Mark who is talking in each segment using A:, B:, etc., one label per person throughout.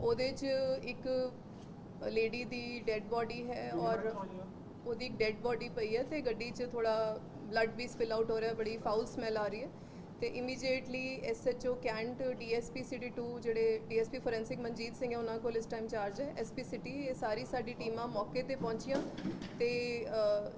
A: ਉਹਦੇ 'ਚ ਇੱਕ ਲੇਡੀ ਦੀ ਡੈੱਡ ਬੋਡੀ ਹੈ ਔਰ ਉਹਦੀ ਇੱਕ ਡੈੱਡ ਬੋਡੀ ਪਈ ਹੈ ਤੇ ਗੱਡੀ 'ਚ ਥੋੜਾ ਬਲੱਡ ਵੀ ਸਪਿਲ ਆਊਟ ਹੋ ਰਿਹਾ ਬੜੀ ਫਾਊਲ ਸਮੈਲ ਆ ਰਹੀ ਹੈ ਤੇ immediately SHO cantt DSP city 2 ਜਿਹੜੇ ਡੀਐਸਪੀ ਫੋਰੈਂਸਿਕ ਮਨਜੀਤ ਸਿੰਘ ਹੈ ਉਹਨਾਂ ਕੋਲ ਇਸ ਟਾਈਮ ਚਾਰਜ ਹੈ। ਐਸਪੀ ਸਿਟੀ ਇਹ ਸਾਰੀ ਸਾਡੀ ਟੀਮਾਂ ਮੌਕੇ ਤੇ ਪਹੁੰਚੀਆਂ ਤੇ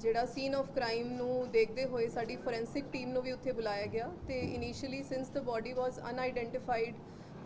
A: ਜਿਹੜਾ ਸੀਨ ਆਫ ਕ੍ਰਾਈਮ ਨੂੰ ਦੇਖਦੇ ਹੋਏ ਸਾਡੀ ਫੋਰੈਂਸਿਕ ਟੀਮ ਨੂੰ ਵੀ ਉੱਥੇ ਬੁਲਾਇਆ ਗਿਆ ਤੇ initially since the body was unidentified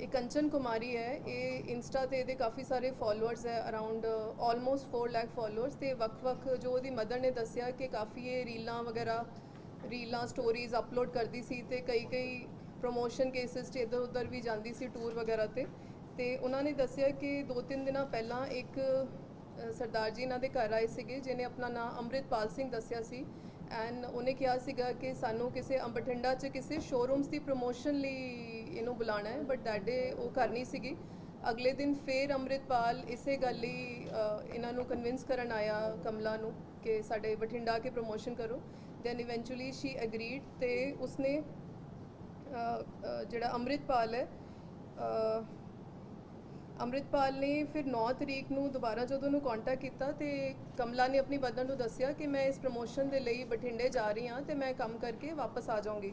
A: ਇਹ ਕੰਚਨ ਕੁਮਾਰੀ ਹੈ, ਇਹ ਇੰਸਟਾ ਤੇ ਇਹਦੇ ਕਾਫੀ ਸਾਰੇ ਫਾਲੋਅਰਸ ਹੈ ਅਰਾਊਂਡ ਆਲਮੋਸਟ 4 ਲੱਖ ਫਾਲੋਅਰਸ ਤੇ ਵੱਖ-ਵੱਖ ਜੋ ਉਹਦੀ ਮਦਰ ਨੇ ਦੱਸਿਆ ਕਿ ਕਾਫੀ ਇਹ ਰੀਲਾਂ ਵਗੈਰਾ, ਰੀਲਾਂ ਸਟੋਰੀਜ਼ ਅਪਲੋਡ ਕਰਦੀ ਸੀ ਤੇ ਕਈ ਕਈ ਪ੍ਰੋਮੋਸ਼ਨ ਕੇਸਿਸ 'ਚ ਇੱਧਰ ਉੱਧਰ ਵੀ ਜਾਂਦੀ ਸੀ ਟੂਰ ਵਗੈਰਾ ਤੇ। ਤੇ ਉਹਨਾਂ ਨੇ ਦੱਸਿਆ ਕਿ ਦੋ ਤਿੰਨ ਦਿਨਾਂ ਪਹਿਲਾਂ ਇੱਕ ਸਰਦਾਰ ਜੀ ਇਹਨਾਂ ਦੇ ਘਰ ਆਏ ਸੀਗੇ ਜਿਨੇ ਆਪਣਾ ਨਾਮ ਅੰਮ੍ਰਿਤਪਾਲ ਸਿੰਘ ਦੱਸਿਆ ਸੀ। ਐਂਡ ਉਹਨੇ ਕਿਹਾ ਸੀਗਾ ਕਿ ਸਾਨੂੰ ਕਿਸੇ ਅੰ- ਬਠਿੰਡਾ 'ਚ ਕਿਸੇ ਸ਼ੋਰੂਮਸ ਦੀ ਪ੍ਰੋਮੋਸ਼ਨ ਲਈ ਇਹਨੂੰ ਬੁਲਾਣਾ ਹੈ ਬਟ ਦੈਟ ਡੇ ਉਹ ਕਰਨੀ ਸੀਗੀ। ਅਗਲੇ ਦਿਨ ਫੇਰ ਅੰਮ੍ਰਿਤਪਾਲ ਇਸੇ ਗੱਲ ਲਈ ਇਹਨਾਂ ਨੂੰ ਕਨਵਿੰਸ ਕਰਨ ਆਇਆ ਕਮਲਾ ਨੂੰ ਕਿ ਸਾਡੇ ਬਠਿੰਡਾ ਕੇ ਪ੍ਰੋਮੋਸ਼ਨ ਕਰੋ। ਦੈਨ ਇਵੈਂਚੁਅਲੀ ਸ਼ੀ ਐਗਰੀਡ ਤੇ ਉਸਨੇ ਜਿਹੜਾ ਅੰਮ੍ਰਿਤਪਾਲ ਹੈ ਅੰਮ੍ਰਿਤਪਾਲ ਨੇ ਫਿਰ 9 ਤਰੀਕ ਨੂੰ ਦੁਬਾਰਾ ਜਦੋਂ ਉਹਨੂੰ ਕੰਟੈਕਟ ਕੀਤਾ ਤੇ ਕਮਲਾ ਨੇ ਆਪਣੀ ਬਦਨ ਨੂੰ ਦੱਸਿਆ ਕਿ ਮੈਂ ਇਸ ਪ੍ਰੋਮੋਸ਼ਨ ਦੇ ਲਈ ਬਠਿੰਡੇ ਜਾ ਰਹੀ ਹਾਂ ਤੇ ਮੈਂ ਕੰਮ ਕਰਕੇ ਵਾਪਸ ਆ ਜਾਊਂਗੀ।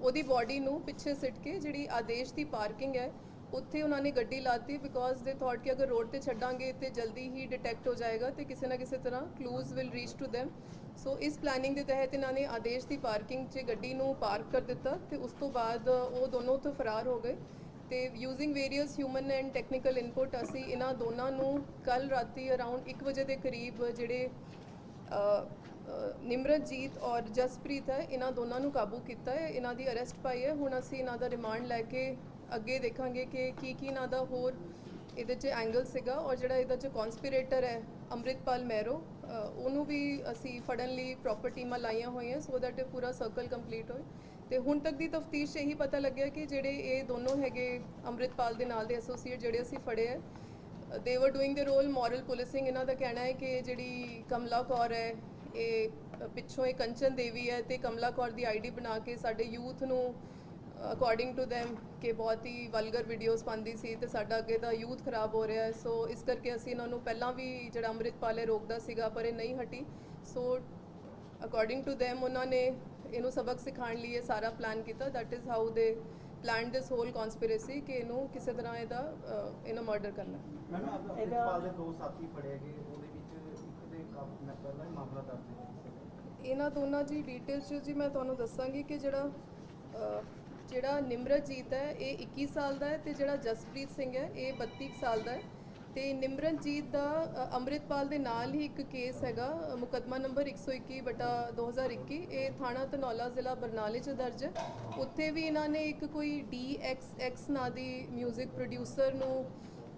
A: ਉਹਦੀ ਬਾਡੀ ਨੂੰ ਪਿੱਛੇ ਸਿੱਟ ਕੇ ਜਿਹੜੀ ਆਦੇਸ਼ ਦੀ ਪਾਰਕਿੰਗ ਹੈ, ਉੱਥੇ ਉਹਨਾਂ ਨੇ ਗੱਡੀ ਲਾਤੀ ਬਿਕੋਜ਼ ਦੇ ਥਾਟ ਕਿ ਅਗਰ ਰੋਡ ਤੇ ਛੱਡਾਂਗੇ ਤੇ ਜਲਦੀ ਹੀ ਡਿਟੈਕਟ ਹੋ ਜਾਏਗਾ ਤੇ ਕਿਸੇ ਨਾ ਕਿਸੇ ਤਰ੍ਹਾਂ clues will reach to them. So ਇਸ ਪਲੈਨਿੰਗ ਦੇ ਤਹਿਤ ਇਹਨਾਂ ਨੇ ਆਦੇਸ਼ ਦੀ ਪਾਰਕਿੰਗ 'ਚ ਗੱਡੀ ਨੂੰ ਪਾਰਕ ਕਰ ਦਿੱਤਾ ਤੇ ਉਸ ਤੋਂ ਬਾਅਦ ਉਹ ਦੋਨੋਂ ਉੱਥੋਂ ਫਰਾਰ ਹੋ ਗਏ ਤੇ using various human and technical input ਅਸੀਂ ਇਹਨਾਂ ਦੋਨਾਂ ਨੂੰ ਕੱਲ ਰਾਤੀ ਅਰਾਊਂਡ 1 ਵਜੇ ਦੇ ਕਰੀਬ ਜਿਹੜੇ ਨਿਮਰਤਜੀਤ ਔਰ ਜਸਪ੍ਰੀਤ ਹੈ, ਇਹਨਾਂ ਦੋਨਾਂ ਨੂੰ ਕਾਬੂ ਕੀਤਾ ਹੈ, ਇਹਨਾਂ ਦੀ ਅਰੈਸਟ ਪਾਈ ਹੈ। ਹੁਣ ਅਸੀਂ ਇਹਨਾਂ ਦਾ ਰਿਮਾਂਡ ਲੈ ਕੇ ਅੱਗੇ ਦੇਖਾਂਗੇ ਕਿ ਕੀ ਕੀ ਇਹਨਾਂ ਦਾ ਹੋਰ ਇਹਦੇ 'ਚ ਐਂਗਲ ਸੀਗਾ ਔਰ ਜਿਹੜਾ ਇਹਦੇ 'ਚ ਕਨਸਪੀਰੇਟਰ ਹੈ, ਅੰਮ੍ਰਿਤਪਾਲ ਮੈਰੋ ਉਹਨੂੰ ਵੀ ਅਸੀਂ ਫੜਨ ਲਈ ਪ੍ਰੋਪਰ ਟੀਮਾਂ ਲਾਈਆਂ ਹੋਈਆਂ ਸੋ ਦੈਟ ਇਹ ਪੂਰਾ ਸਰਕਲ ਕੰਪਲੀਟ ਹੋਏ। ਤੇ ਹੁਣ ਤੱਕ ਦੀ ਤਫਤੀਸ਼ ਇਹੀ ਪਤਾ ਲੱਗਿਆ ਕਿ ਜਿਹੜੇ ਇਹ ਦੋਨੋਂ ਹੈਗੇ ਅੰਮ੍ਰਿਤਪਾਲ ਦੇ ਨਾਲ ਦੇ ਐਸੋਸੀਏਟ ਜਿਹੜੇ ਅਸੀਂ ਫੜੇ ਹੈ ਦੇ ਵਰ ਡੂਇੰਗ ਦੇ ਰੋਲ ਮੋਰਲ ਪੁਲਿਸਿੰਗ ਇਹਨਾਂ ਦਾ ਕਹਿਣਾ ਹੈ ਕਿ ਜਿਹੜੀ ਕਮਲਾ ਕੌਰ ਹੈ ਇਹ ਪਿੱਛੋਂ ਇਹ ਕੰਚਨ ਦੇਵੀ ਹੈ ਤੇ ਕਮਲਾ ਕੌਰ ਦੀ ਆਈਡੀ ਬਣਾ ਕੇ ਸਾਡੇ ਯੂਥ ਨੂੰ ਅਕੋਰਡਿੰਗ ਟੂ them ਕਿ ਬਹੁਤ ਹੀ ਵਲਗਰ ਵੀਡੀਓਜ਼ ਪਾਉਂਦੀ ਸੀ ਤੇ ਸਾਡਾ ਅੱਗੇ ਦਾ ਯੂਥ ਖਰਾਬ ਹੋ ਰਿਹਾ ਹੈ। ਸੋ ਇਸ ਕਰਕੇ ਅਸੀਂ ਇਹਨਾਂ ਨੂੰ ਪਹਿਲਾਂ ਵੀ ਜਿਹੜਾ ਅੰਮ੍ਰਿਤਪਾਲ ਰੋਕਦਾ ਸੀਗਾ ਪਰ ਇਹ ਨਹੀਂ ਹਟੀ। ਸੋ ਅਕੋਰਡਿੰਗ ਟੂ them ਉਹਨਾਂ ਨੇ ਇਹਨੂੰ ਸਬਕ ਸਿਖਾਉਣ ਲਈ ਇਹ ਸਾਰਾ ਪਲਾਨ ਕੀਤਾ। That is how they planned this whole conspiracy ਕਿ ਇਹਨੂੰ ਕਿਸੇ ਤਰ੍ਹਾਂ ਇਹਦਾ ਇਹਨੂੰ ਮਰਡਰ ਕਰਨਾ।
B: ਮੈਮ ਅਮਰਿਤਪਾਲ ਦੇ ਦੋ ਸਾਥੀ ਫੜੇ ਗਏ ਉਹਦੇ ਪਹਿਲਾਂ ਹੀ ਮਾਮਲਾ ਦਰਜ ਹੈ।
A: ਇਹਨਾਂ ਦੋਨਾਂ ਦੀ ਡਿਟੇਲ ਚ ਜੀ ਮੈਂ ਤੁਹਾਨੂੰ ਦੱਸਾਂਗੀ ਕਿ ਜਿਹੜਾ ਜਿਹੜਾ ਨਿਮਰਤਜੀਤ ਹੈ ਇਹ 21 ਸਾਲ ਦਾ ਹੈ ਤੇ ਜਿਹੜਾ ਜਸਪ੍ਰੀਤ ਸਿੰਘ ਹੈ ਇਹ 32 ਕੁ ਸਾਲ ਦਾ ਹੈ। ਤੇ ਨਿਮਰਨਜੀਤ ਦਾ ਅ, ਅੰਮ੍ਰਿਤਪਾਲ ਦੇ ਨਾਲ ਹੀ ਇੱਕ ਕੇਸ ਹੈਗਾ ਅ, ਮੁਕੱਦਮਾ ਨੰਬਰ 121 ਬਟਾ 2021 ਇਹ ਥਾਣਾ ਤਨੌਲਾ ਜ਼ਿਲ੍ਹਾ ਬਰਨਾਲੇ ਚ ਦਰਜ ਹੈ। ਉੱਥੇ ਵੀ ਇਹਨਾਂ ਨੇ ਇੱਕ ਕੋਈ DXX ਨਾਂ ਦੀ 뮤직 ਪ੍ਰੋਡਿਊਸਰ ਨੂੰ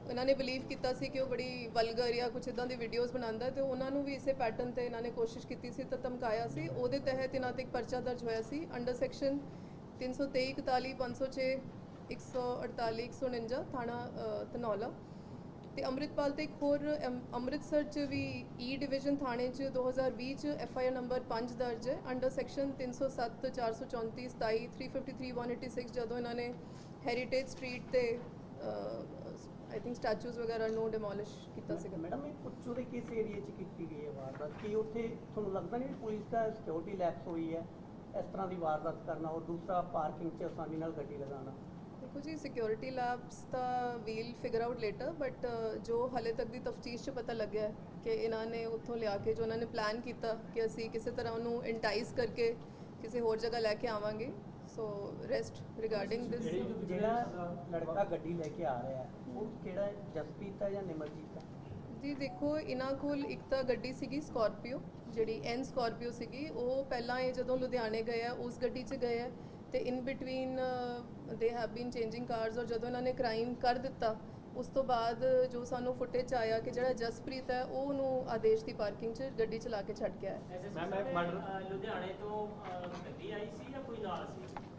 A: ਇਹਨਾਂ ਨੇ ਬਲੀਵ ਕੀਤਾ ਸੀ ਕਿ ਉਹ ਬੜੀ ਵਲਗਰ ਜਾਂ ਕੁਝ ਇਦਾਂ ਦੀ ਵੀਡੀਓਜ਼ ਬਣਾਉਂਦਾ ਹੈ ਤੇ ਉਹਨਾਂ ਨੂੰ ਵੀ ਇਸੇ ਪੈਟਰਨ ਤੇ ਇਹਨਾਂ ਨੇ ਕੋਸ਼ਿਸ਼ ਕੀਤੀ ਸੀ ਤਾਂ ਧਮਕਾਇਆ ਸੀ। ਉਹਦੇ ਤਹਿਤ ਇਹਨਾਂ ਤੇ ਇੱਕ ਪਰਚਾ ਦਰਜ ਹੋਇਆ ਸੀ ਅੰਡਰ ਸੈਕਸ਼ਨ 323 41 506 148 149 ਥਾਣਾ ਅ, ਧਨੌਲਾ ਤੇ ਅੰਮ੍ਰਿਤਪਾਲ ਤੇ ਇੱਕ ਹੋਰ ਅਮ- ਅੰਮ੍ਰਿਤਸਰ ਚ ਵੀ e ਈ ਡਿਵੀਜ਼ਨ ਥਾਣੇ ਚ 2020 ਚ ਐਫ ਆਈ ਆਰ ਨੰਬਰ 5 ਦਰਜ ਹੈ। ਅੰਡਰ ਸੈਕਸ਼ਨ 307 434 27 353 186 ਜਦੋਂ ਇਹਨਾਂ ਨੇ ਹੈਰੀਟੇਜ ਸਟਰੀਟ ਤੇ ਆਈ ਥਿੰਕ ਸਟੈਚੂਜ਼ ਵਗੈਰਾ ਨੂੰ ਡਿਮੋਲਿਸ਼ ਕੀਤਾ ਸੀਗਾ।
C: ਮੈਡਮ ਇਹ ਪੁੱਛੋ ਦੇ ਕਿਸ ਏਰੀਆ 'ਚ ਕੀਤੀ ਗਈ ਹੈ ਵਾਰਦਾਤ? ਕੀ ਉੱਥੇ ਤੁਹਾਨੂੰ ਲੱਗਦਾ ਨਹੀਂ ਪੁਲਿਸ ਦਾ ਸਿਕਿਉਰਿਟੀ ਲੈਪਸ ਹੋਈ ਹੈ? ਇਸ ਤਰ੍ਹਾਂ ਦੀ ਵਾਰਦਾਤ ਕਰਨਾ ਔਰ ਦੂਸਰਾ ਪਾਰਕਿੰਗ 'ਚ ਆਸਾਨੀ ਨਾਲ ਗੱਡੀ ਲਗਾਉਣਾ।
A: ਦੇਖੋ ਜੀ security labs the will figure out later but ਜੋ ਹਲੇ ਤੱਕ ਦੀ ਤਫਤੀਸ਼ 'ਚ ਪਤਾ ਲੱਗਿਆ ਹੈ ਕਿ ਇਹਨਾਂ ਨੇ ਉੱਥੋਂ ਲਿਆ ਕੇ ਜੋ ਉਹਨਾਂ ਨੇ ਪਲਾਨ ਕੀਤਾ ਕਿ ਅਸੀਂ ਕਿਸੇ ਤਰ੍ਹਾਂ ਉਹਨੂੰ ਇੰਟਾਈਸ ਕਰਕੇ ਕਿਸੇ ਹੋਰ ਜਗ੍ਹਾ ਲੈ ਕੇ ਆਵਾਂਗੇ ਸੋ ਰੈਸਟ ਰਿਗਾਰਡਿੰਗ ਦਿਸ
C: ਜਿਹੜਾ ਲੜਕਾ ਗੱਡੀ ਲੈ ਕੇ ਆ ਰਿਹਾ ਹੈ ਉਹ ਕਿਹੜਾ? ਜਸਪ੍ਰੀਤ ਹੈ ਜਾਂ ਨਿਮਰਜੀਤ ਹੈ?
A: ਜੀ ਦੇਖੋ ਇਹਨਾਂ ਕੋਲ ਇੱਕ ਤਾਂ ਗੱਡੀ ਸੀਗੀ ਸਕਾਰਪੀਓ ਜਿਹੜੀ ਐਨ ਸਕਾਰਪੀਓ ਸੀਗੀ। ਉਹ ਪਹਿਲਾਂ ਇਹ ਜਦੋਂ ਲੁਧਿਆਣੇ ਗਏ ਆ ਉਸ ਗੱਡੀ 'ਚ ਗਏ ਆ ਤੇ in between they have been changing cars ਔਰ ਜਦੋਂ ਇਹਨਾਂ ਨੇ ਕ੍ਰਾਈਮ ਕਰ ਦਿੱਤਾ ਉਸ ਤੋਂ ਬਾਅਦ ਜੋ ਸਾਨੂੰ ਫੁਟੇਜ 'ਚ ਆਇਆ ਕਿ ਜਿਹੜਾ ਜਸਪ੍ਰੀਤ ਹੈ ਉਹ ਉਹਨੂੰ ਆਦੇਸ਼ ਦੀ ਪਾਰਕਿੰਗ 'ਚ ਗੱਡੀ ਚਲਾ ਕੇ ਛੱਡ ਗਿਆ ਹੈ
D: ਮੈਮ ਮੈਂ ਮਰਡਰ ਲੁਧਿਆਣੇ ਤੋਂ ਅਹ, ਗੱਡੀ ਆਈ ਸੀ ਜਾਂ ਕੋਈ ਨਾਲ ਸੀ?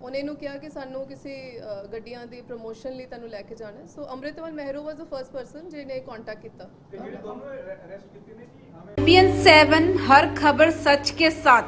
A: ਉਹਨੇ ਨੂੰ ਕਿਹਾ ਕਿ ਸਾਨੂੰ ਕਿਸੇ ਅ, ਗੱਡੀਆਂ ਦੀ ਪ੍ਰੋਮੋਸ਼ਨ ਲਈ ਤੁਹਾਨੂੰ ਲੈ ਕੇ ਜਾਣਾ ਹੈ। So Amritwal Mehro was the first person ਜਿਹਨੇ ਕੰਟੈਕਟ ਕੀਤਾ
E: ਤੇ ਜਿਹੜੇ ਦੋਨੋਂ ਅਰੈਸਟ ਕੀਤੇ ਨੇ ਜੀ ਹਮੇ
F: ਪੀਐਨ 7 ਹਰ ਖਬਰ ਸੱਚ ਕੇ ਸਾਥ